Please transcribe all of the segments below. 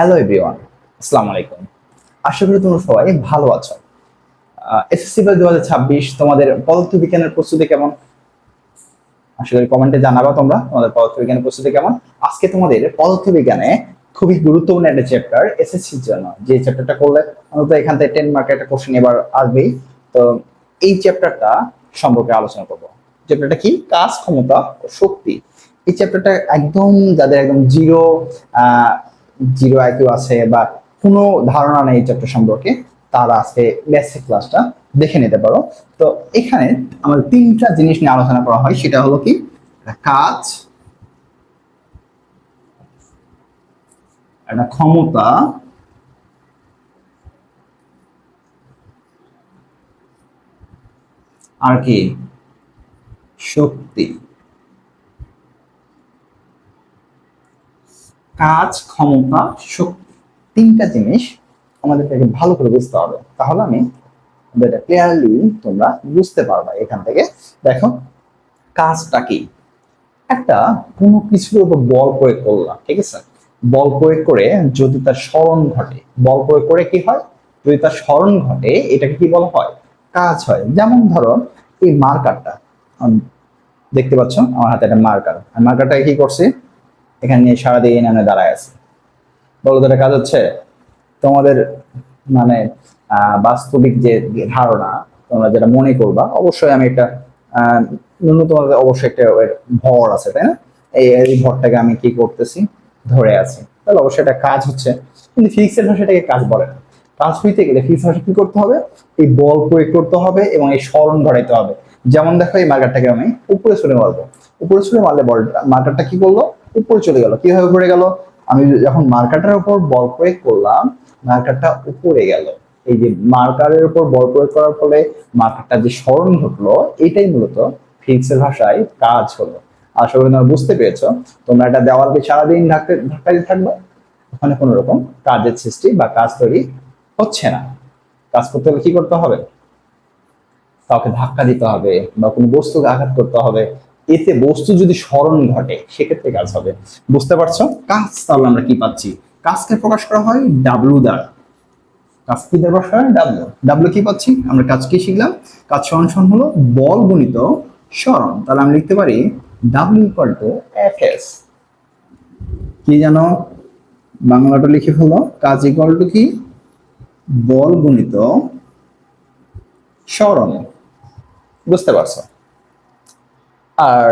Hello everyone আসসালামু আলাইকুম। আশা করি তোমরা সবাই ভালো আছো। এসএসসি বা দু হাজার ছাব্বিশ তোমাদের পদার্থ বিজ্ঞানের প্রস্তুতি কেমন? আশা করি কমেন্টে জানাবা তোমরা তোমাদের পদার্থ বিজ্ঞানের প্রস্তুতি কেমন? আজকে তোমাদের পদার্থ বিজ্ঞানে খুবই গুরুত্বপূর্ণ একটা চ্যাপ্টার এসএসসির জন্য। যে চ্যাপ্টারটা করলে অন্তত এখান থেকে টেন মার্কের একটা কোশ্চেন এবার আসবেই। তো এই চ্যাপ্টারটা সম্পর্কে আলোচনা করব। চ্যাপ্টারটা কি? কাজ, ক্ষমতা ও শক্তি। এই চ্যাপ্টারটা একদম যাদের একদম জিরো জিরো আইকিউ আছে বা কোনো ধারণা নেই চ্যাপ্টার সম্পর্কে, তারা আজকে বেসিক ক্লাসটা দেখে নিতে পারো। তো এখানে আমাদের তিনটা জিনিস নিয়ে আলোচনা করা হয়, সেটা হলো কি? কাজ একটা ক্ষমতা আর কি? শক্তি। কাজ, ক্ষমতা, শক্তি। তিনটা জিনিস আমাদেরকে ভালো করে বুঝতে হবে। তাহলে আমি এটা ক্লিয়ারলি তোমরা বুঝতে পারবা এখান থেকে। দেখো, কাজটা কি? একটা কোনো কিছুর উপর বল প্রয়োগ করলাম, ঠিক আছে? বল প্রয়োগ করে যদি তার স্মরণ ঘটে, বল প্রয়োগ করে কি হয়? যদি তার স্মরণ ঘটে, এটাকে কি বলা হয়? কাজ হয়। যেমন ধরো, এই মার্কারটা দেখতে পাচ্ছ? আমার হাতে একটা মার্কার মার্কারটা কি করছে? এখানে নিয়ে সারাদিন আমরা দাঁড়ায় আছি। বলো তো কাজ হচ্ছে? তোমাদের মানে বাস্তবিক যে ধারণা, তোমরা যেটা মনে করবা, অবশ্যই আমি একটা ন্যূনতম অবশ্যই একটা ভর আছে, তাই না? এই ভরটাকে আমি কি করতেছি? ধরে আছি। তাহলে অবশ্যই একটা কাজ হচ্ছে। কিন্তু ফিজিক্সের ভাষা এটাকে কাজ বলে না। কাজ হইতে গেলে ফিজিক্স ভাষা কি করতে হবে? এই বল প্রয়োগ করতে হবে এবং এই স্মরণ ঘটাইতে হবে। যেমন দেখো, এই মার্কারটাকে আমি উপরে ছুড়ে মারবো। উপরে ছুড়ে মারলে বলটা মার্কারটা কি করল? উপরে চলে গেল। কীভাবে উপরে গেল? আমি যখন মার্কারটার উপর বল প্রয়োগ করলাম মার্কারটা উপরে গেল। এই যে মার্কারের উপর বল প্রয়োগ করার ফলে মার্কারটা যে স্মরণ ঘটলো, এটাই মূলত ফিজিক্সের ভাষায় কাজ হলো। আশা করি তোমরা বুঝতে পেরেছ। তোমরা একটা দেওয়ালকে সারাদিন ধাক্কা দিয়ে থাকবে। ওখানে কোনো রকম কাজের সৃষ্টি বা কাজ তৈরি হচ্ছে না। কাজ করতে হলে কি করতে হবে? কাউকে ধাক্কা দিতে হবে বা কোনো বস্তুকে আঘাত করতে হবে। এতে বস্তু যদি স্মরণ ঘটে, সেক্ষেত্রে কাজ হবে। বুঝতে পারছ? কাজ তাহলে আমরা কি পাচ্ছি? কাজকে প্রকাশ করা হয় ডাব্লু দ্বারা। কাজ কি দ্বারা প্রকাশ করা হয়? ডাব্লু ডাব্লু কি পাচ্ছি? আমরা কাজ কি শিখলাম। কাজ সমান সমান হলো বল গুণিত স্মরণ তাহলে আমি লিখতে পারি W equal to F S কি জানো? বাংলাটা লিখে ফেলো। কাজ ইকুয়াল টু কি? বল গুণিত স্মরণ বুঝতে পারছ? আর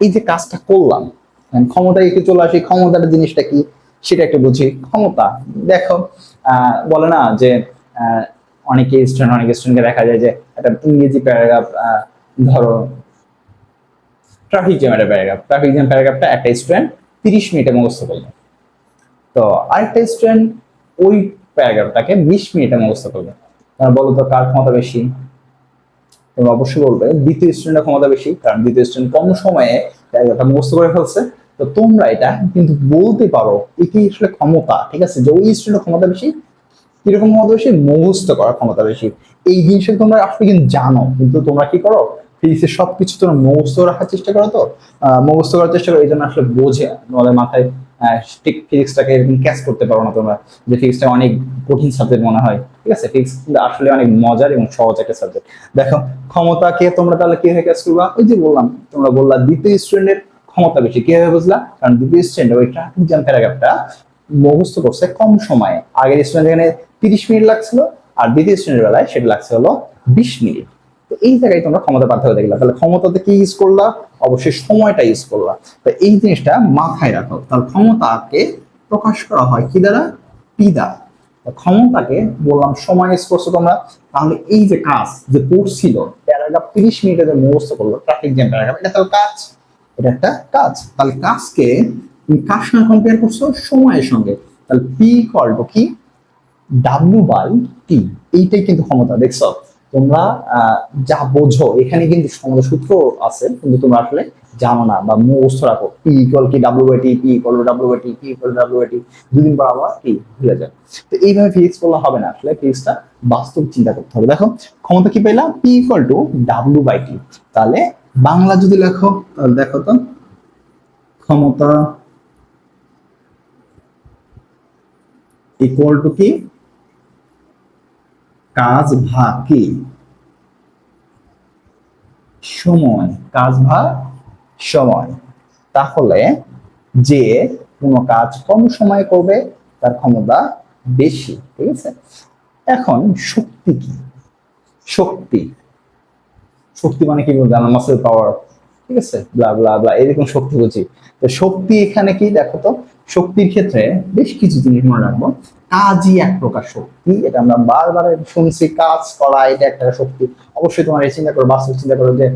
এই যে কাজটা করলাম ক্ষমতা একটু চলে আসি, ক্ষমতার জিনিসটা কি সেটা একটু বুঝি। ক্ষমতা, দেখো বলে না যে অনেকে স্টুডেন্ট অনেক স্টুডেন্টকে দেখা যায় যে একটা ইংরেজি প্যারাগ্রাফ ধরো ট্রাফিক জ্যামের প্যারাগ্রাফ ট্রাফিক জ্যাম প্যারাগ্রাফটা একটা স্টুডেন্ট তিরিশ মিনিটে মুখস্থ করল। তো আরেকটা স্টুডেন্ট ওই প্যারাগ্রাফটাকে বিশ মিনিটে মুখস্থ করবে বলো তো কার ক্ষমতা বেশি? তোমরা অবশ্যই বলবে, দ্বিতীয় স্টুডেন্টের ক্ষমতা বেশি, কারণ দ্বিতীয় স্টুডেন্ট কম সময়ে প্যারাগ্রাফটা মুখস্থ করে ফেলছে। তো তোমরা এটা কিন্তু বলতে পারো এটি আসলে ক্ষমতা, ঠিক আছে? যে ওই স্টুডেন্টের ক্ষমতা বেশি, কীরকম ক্ষমতা বেশি? মুখস্থ করার ক্ষমতা বেশি। এই জিনিসটা তোমরা আসলে কিন্তু জানো, কিন্তু তোমরা কি করো? ফিজিক্সের সবকিছু তোমরা মুখস্থ রাখার চেষ্টা করো তো? মুখস্থ করার চেষ্টা করো, এই জন্য আসলে বোঝে, তোমাদের মাথায় ঠিক ফিজিক্সটাকে ক্যাচ করতে পারো না তোমরা, যে ফিজিক্সটা অনেক কঠিন সাবজেক্ট মনে হয়, ঠিক আছে? ফিজিক্স আসলে অনেক মজার এবং সহজ একটা সাবজেক্ট দেখো, ক্ষমতাকে তোমরা তাহলে কীভাবে ক্যাচ করবা? ওই যে বললাম, তোমরা বললা দ্বিতীয় স্টুডেন্টের ক্ষমতা বেশি, কীভাবে বুঝলা? কারণ দ্বিতীয় স্টুডেন্ট ওই ট্রাফিক জ্যাম প্যারাগ্রাফটা মুখস্থ করছে কম সময়ে। আগের স্টুডেন্ট যেখানে তিরিশ মিনিট লাগছিল, আর দ্বিতীয় স্টুডেন্টের বেলায় সেটা লাগছে হলো বিশ মিনিট তো এই জায়গায় তোমরা ক্ষমতা পার্থক্য দেখলা। তাহলে ক্ষমতাতে কি ইউজ করলা? অবশ্যই সময়টা ইউজ করলা। তো এই জিনিসটা মাথায় রাখো। তাহলে ক্ষমতাকে প্রকাশ করা হয় কি দ্বারা? পি দ্বারা। ক্ষমতাকে বললাম সময় করছ তোমরা। তাহলে এই যে কাজ যে পড়ছিল প্যারাগ্রাফ তিরিশ মিনিটে যে মুখস্থ করল ট্রাফিক জ্যাম প্যারাগ্রাফ এটা তো কাজ। এটা একটা কাজ। তাহলে কাজকে তুমি কার সঙ্গে কম্পেয়ার করছ? সময়ের সঙ্গে। তাহলে পি কল কি? ডাব্লিউ বাই টি এইটাই কিন্তু ক্ষমতা, দেখছ? তোমরা যা বোঝো, এখানে কিন্তু সমতা সূত্র আছে, কিন্তু তোমরা আসলে জানো না বা মুখস্থ রাখো। পি ইকুয়াল কি W by T P equal W by T P equal W by T দুদিন পর আবার কি ভুলে যায় তো এইভাবে ফিজিক্স করলে হবে না, আসলে ফিজিক্সটা বাস্তব চিন্তা করতে হবে। দেখো, ক্ষমতা কি পেলাম? P equal to W by T তাহলে বাংলা যদি লেখো, তাহলে দেখো তো, ক্ষমতা ইকুয়াল টু কি? কাজ ভাগ কি? সময়। কাজ ভাগ সময়। তাহলে যে কোনো কাজ কম সময়ে করবে, তার ক্ষমতা বেশি, ঠিক আছে? এখন শক্তি কি? শক্তি। শক্তি মানে কি বলব জানো মাসেল পাওয়ার ঠিক আছে? ব্লা ব্লা ব্লা এরকম শক্তি বুঝি তো শক্তি এখানে কি? দেখো তো শক্তির ক্ষেত্রে বেশ কিছু জিনিস মনে রাখব। কাজই এক প্রকার শক্তি, এটা আমরা বারবার শুনছি, কাজ করা এটা একটা শক্তি। অবশ্যই তোমার এই চিন্তা করো, বাস্তব চিন্তা করো যে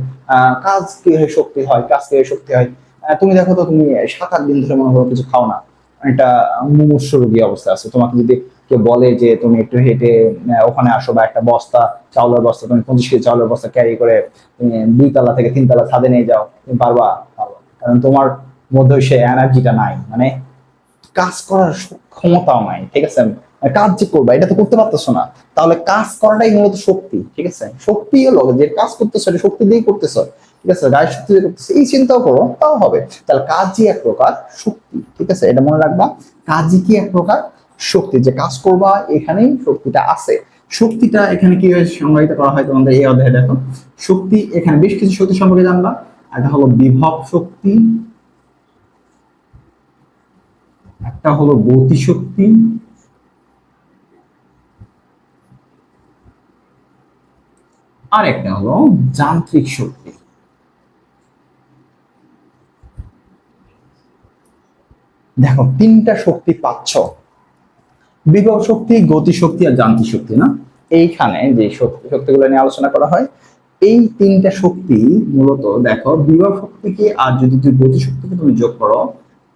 কাজ কীভাবে শক্তি হয়, কাজ কীভাবে শক্তি হয়। তুমি দেখো তো, তুমি সাত আট দিন ধরে মনে করো কিছু খাও না। একটা মুমূর্ষ রোগী অবস্থা আছে। তোমাকে যদি কেউ বলে যে, তুমি একটু হেঁটে ওখানে আসো বা একটা বস্তা, চাউলের বস্তা, তুমি পঁচিশ কেজি চাউলের বস্তা ক্যারি করে, তুমি দুই তলা থেকে তিন তলা ছাদে নিয়ে যাও, তুমি পারবা? পারবা। কারণ তোমার মধ্যে সে এনার্জিটা নাই। মানে কাজ করার ক্ষমতাও নাই, ঠিক আছে? মানে কাজ যে করবা, এটা তো করতে পারতেছো না। তাহলে কাজ করাটাই মূলত শক্তি, ঠিক আছে? শক্তি হলো যে কাজ করতেছো, এটা শক্তি দিয়েই করতেছো, ঠিক আছে? গায়ের শক্তি দিয়ে এই চিন্তাও করো, তাও হবে। তাহলে কাজই এক প্রকার শক্তি, ঠিক আছে? এটা মনে রাখবা। কাজই কি এক প্রকার শক্তি? যে কাজ করবা, এখানেই শক্তিটা আছে। শক্তিটা এখানে কি সংজ্ঞায়িত করা হয় তোমাদের এই অধ্যায়ে, দেখো। শক্তি, এখানে বেশ কিছু শক্তি সম্পর্কে জানবা। একটা হলো বিভব শক্তি একটা হলো গতিশক্তি আর একটা হলো যান্ত্রিক শক্তি। দেখো, তিনটা শক্তি পাচ্ছ। বিভব শক্তি, গতি শক্তি আর যান্ত্রিক শক্তি, না? এইখানে যে শক্তি, শক্তিগুলো নিয়ে আলোচনা করা হয়, এই তিনটা শক্তি মূলত দেখো, বিভব শক্তিকে আর যদি তুমি গতি শক্তিকে তুমি যোগ করো,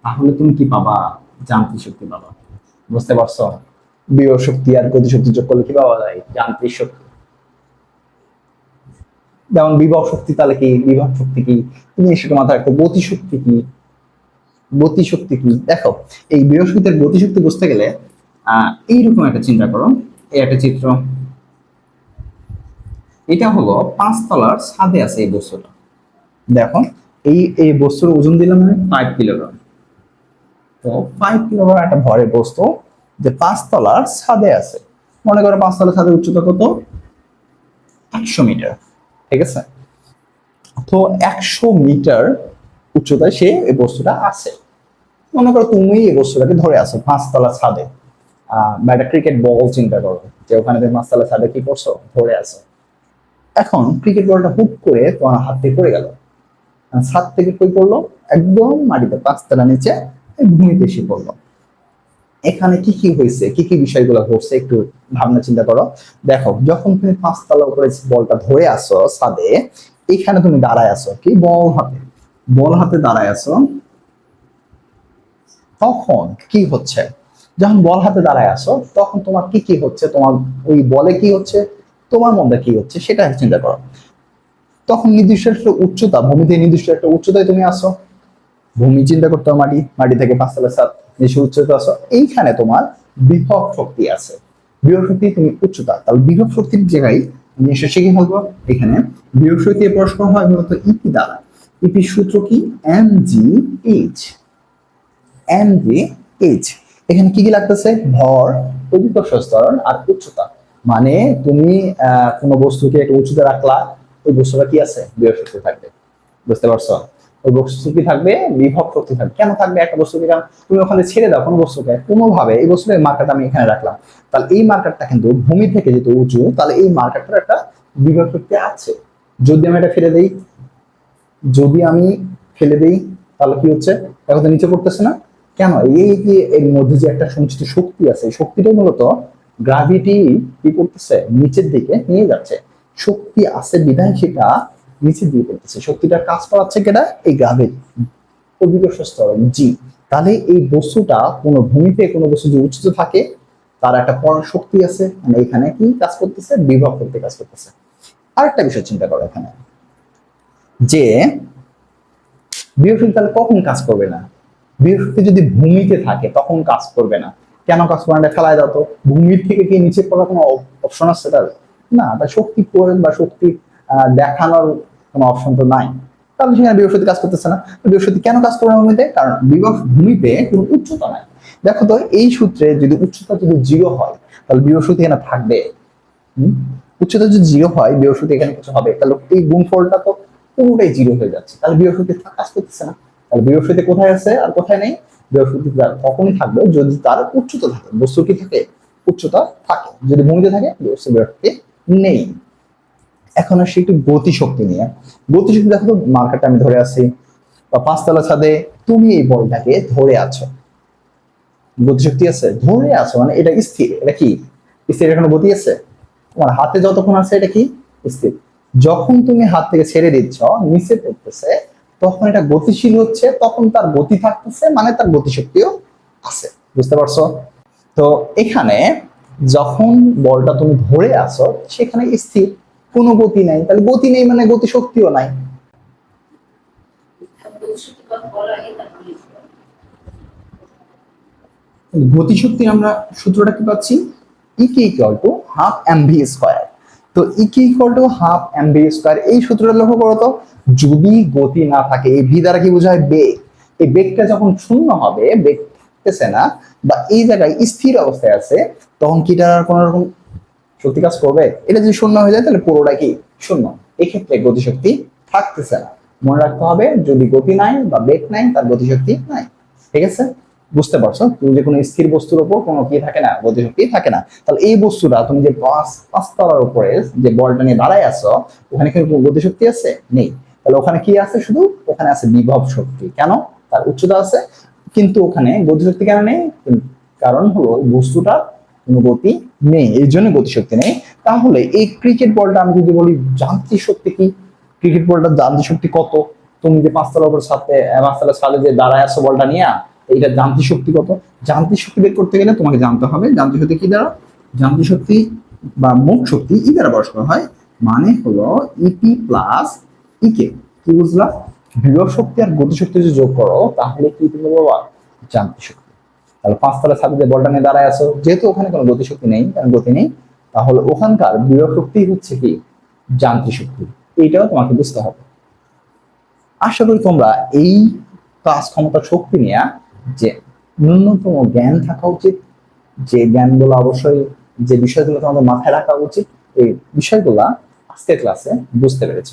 তাহলে তুমি কি পাবা? যান্ত্রিক শক্তি পাবা। বুঝতে পারছ? বিভব শক্তি আর গতি শক্তি যোগ করলে কি পাওয়া যায়? যান্ত্রিক শক্তি। যেমন বিভব শক্তি তাহলে কি বিভব শক্তি কি? তুমি সেটা মাথায় রাখো গতি শক্তি কি? গতি শক্তি কি? দেখো এই বিভব শক্তির গতি শক্তি বুঝতে গেলে আহ এইরকম একটা চিন্তা করো এই একটা চিত্র। এটা হলো পাঁচতলার ছাদে আছে এই বস্তুটা। দেখো এই এই বস্তুর ওজন দিলাম আমি ফাইভ কিলোগ্রাম তো ফাইভ কিলোগ্রাম একটা ভরের বস্তু যে পাঁচতলার ছাদে আছে। মনে পাঁচতলার ছাদের উচ্চতা কত? একশো মিটার। ঠিক আছে? তো একশো মিটার উচ্চতায় সে এই বস্তুটা আছে। মনে করো তুমি এই বস্তুটাকে ধরে আছো পাঁচতলা ছাদে। ক্রিকেট বল চিন্তা করো যে ওখানে তুমি পাঁচতলা ছাদে কি করছ? ধরে আছো। এখন ক্রিকেট বলটা হুক করে তোমার হাত থেকে পড়ে গেল। ছাদ থেকে কই পড়ল একদম মাটিতে পাঁচতলা নিচে ভূমিতে এসে পড়ল। এখানে কি কি হয়েছে? কি কি বিষয়গুলো ঘটছে? একটু ভাবনা চিন্তা করো। দেখো, যখন তুমি পাঁচতলা উপরে বলটা ধরে আসো ছাদে এখানে তুমি দাঁড়ায় আছো কি? বল হাতে। বল হাতে দাঁড়ায় আছো। তখন কি হচ্ছে? যখন বল হাতে দাঁড়ায় আসো তখন তোমার কি কি হচ্ছে? তোমার ওই বলে কি হচ্ছে? তোমার মধ্যে কি হচ্ছে? সেটা চিন্তা করো। তখন নির্দিষ্ট একটা উচ্চতা, ভূমিতে নির্দিষ্ট একটা উচ্চতায় তুমি আসো ভূমি চিন্তা করতে হবে, মাটি মাটি থেকে পাঁচতলা সাত নিশ্চয় উচ্চতা আসো এইখানে তোমার বিভব শক্তি আছে। বিভব শক্তি তুমি উচ্চতা। তাহলে বিভব শক্তির জায়গায় নিশ্চয় শিখে ফেলব, এখানে বিভব শক্তি প্রশ্ন হয় মূলত ইপি দ্বারা। ইপির সূত্র কি? M G H M G H এখানে কি কি লাগতেছে? ভর অভিকর্ষ স্তরণ আর উচ্চতা। মানে তুমি কোনো বস্তুকে একটা উচ্চতা রাখলা, ওই বস্তুটা কি আছে? শক্তি থাকবে। বুঝতে পারছ? ওই বস্তু কি থাকবে বিভব শক্তি থাকবে। কেন থাকবে একটা বস্তুকে? কারণ তুমি ওখানে ছেড়ে দাও কোনো বস্তুকে। কোনোভাবে এই বস্তুর মার্কারটা আমি এখানে রাখলাম। তাহলে এই মার্কারটা কিন্তু ভূমি থেকে যেহেতু উঁচু, তাহলে এই মার্কারটার একটা বিভব শক্তি আছে। যদি আমি এটা ফেলে দেই, যদি আমি ফেলে দেই, তাহলে কি হচ্ছে? এখন তো নিচে পড়তেছে না? কেন? এই যে এর মধ্যে যে একটা সঞ্চিত শক্তি আছে, এই শক্তিটাই মূলত গ্রাভিটি কি করতেছে? নিচের দিকে নিয়ে যাচ্ছে। শক্তি আছে বিধায় সেটা নিচের দিকে পড়তেছে শক্তিটা কাজ করাচ্ছে কেটা এই গ্রাভিটি অভিকর্ষ স্তরণ জি। তাহলে এই বস্তুটা কোনো ভূমিতে, কোনো বস্তু যে উচ্চিত থাকে, তার একটা পর শক্তি আছে। মানে এখানে কি কাজ করতেছে? বিভব করতে কাজ করতেছে। আরেকটা বিষয় চিন্তা করো এখানে। যে বৃহস্পতি তাহলে কখন কাজ করবে না? বৃহস্পতি যদি ভূমিতে থাকে, তখন কাজ করবে না। কেন কাজ করবে না? ফেলায় দাও তো। ভূমির থেকে কি নিচে পড়ার কোনো অপশন আছে তার না, তার শক্তি প্রয়োগ বা শক্তি দেখানোর কোনো অপশন তো নাই। তাহলে সেখানে বৃহস্পতি কাজ করতেছে না। বৃহস্পতি কেন কাজ করবে না ভূমিতে? কারণ বিভব ভূমিতে কোনো উচ্চতা নাই। দেখো তো, এই সূত্রে যদি উচ্চতা যদি জিরো হয়, তাহলে শক্তি এখানে থাকবে। উচ্চতা যদি জিরো হয় শক্তি এখানে কিছু হবে। তাহলে এই গুণফলটা তো পুরোটাই জিরো হয়ে যাচ্ছে। তাহলে শক্তি কাজ করতেছে না। তাহলে শক্তি কোথায় আছে আর কোথায় নেই? তার তখনই থাকবে যদি তার উচ্চতা থাকে। বস্তু কি থাকে? উচ্চতা থাকে। যদি ভূমিতে থাকে শক্তি নেই। এখন আসি একটু গতিশক্তি নিয়ে। গতিশক্তি দেখো তো মার্কারটা আমি ধরে আছি, বা পাঁচতলা ছাদে তুমি এই বলটাকে ধরে আছো। গতিশক্তি আছে, ধরে আছো মানে এটা স্থির, এটা কি? স্থির এখানে গতি আছে? তোমার হাতে যতক্ষণ আছে এটা কি? স্থির। যখন তুমি হাত থেকে ছেড়ে দিচ্ছ, নিচে পড়তেছে, তখন এটা গতিশীল হচ্ছে, তখন তার গতি থাকতেছে মানে তার গতিশক্তিও আছে। বুঝতে পারছ? তো এখানে যখন বলটা তুমি ধরে আসো সেখানে স্থির। কোনো গতি নাই। তাহলে গতি নেই মানে গতি শক্তিও নাই। গতিশক্তি আমরা সূত্রটা কি পাচ্ছি? EK equal to half M V square তো EK equal to half M V square এই সূত্রটা লক্ষ্য করো তো, যদি গতি না থাকে, এই ভি দ্বারা কি বোঝায় বেগ? এই বেগটা যখন শূন্য হবে, বেগ থাকতেছে না, বা এই জায়গায় স্থির অবস্থায় আছে, তখন কি তার কোনো রকম শক্তি কাজ করবে? এটা যদি শূন্য হয়ে যায়, তাহলে পুরোটা কি? শূন্য। এক্ষেত্রে গতিশক্তি থাকতেছে না। মনে রাখতে হবে, যদি গতি নাই বা বেগ নাই, তার গতিশক্তি নাই। ঠিক আছে? বুঝতে পারছ? তুমি যে কোনো স্থির বস্তুর উপর কোনো কি থাকে না, গতিশক্তি থাকে না। তাহলে এই বস্তুটা তুমি যে পাঁচ, পাঁচতলার উপরে যে বলটা নিয়ে দাঁড়ায় আছো, ওখানে কি গতিশক্তি আছে? নেই। তাহলে ওখানে কি আছে শুধু? ওখানে আছে বিভব শক্তি। কেন? তার উচ্চতা আছে। কিন্তু ওখানে গতিশক্তি কেন নেই? কারণ হলো বস্তুটা কোনো গতি নেই এই জন্য গতিশক্তি নেই। তাহলে এই ক্রিকেট বলটা আমি যদি বলি, যান্ত্রিক শক্তি কি? ক্রিকেট বলটার যান্ত্রিক শক্তি কত? তুমি যে পাঁচতলার উপর সাথে পাঁচতলার সালে যে দাঁড়ায় আসো বলটা নিয়ে এইটা যান্ত্রিক শক্তি কত? যান্ত্রিক শক্তি বের করতে গেলে তোমাকে জানতে হবে, যান্ত্রিক শক্তি কি দ্বারা? যান্ত্রিক শক্তি বা মোট শক্তি ই দ্বারা বর্ষ করা হয় মানে হলো ইপি প্লাস ইকে কি বুঝলা? বিভব শক্তি আর গতিশক্তি যদি যোগ করো, তাহলে কি তুমি বাবা যান্ত্রিক শক্তি। তাহলে পাঁচতলা ছাদে বলটা নিয়ে দাঁড়ায় আছো, যেহেতু ওখানে কোনো গতিশক্তি নেই, কারণ গতি নেই, তাহলে ওখানকার বিভব শক্তি হচ্ছে কি? যান্ত্রিক শক্তি। এইটাও তোমাকে বুঝতে হবে। আশা করি তোমরা এই কাজ ক্ষমতা শক্তি নিয়ে যে ন্যূনতম জ্ঞান থাকা উচিত, যে জ্ঞানগুলো অবশ্যই, যে বিষয়গুলো তোমাদের মাথায় রাখা উচিত, এই বিষয়গুলা আজকের ক্লাসে বুঝতে পেরেছ।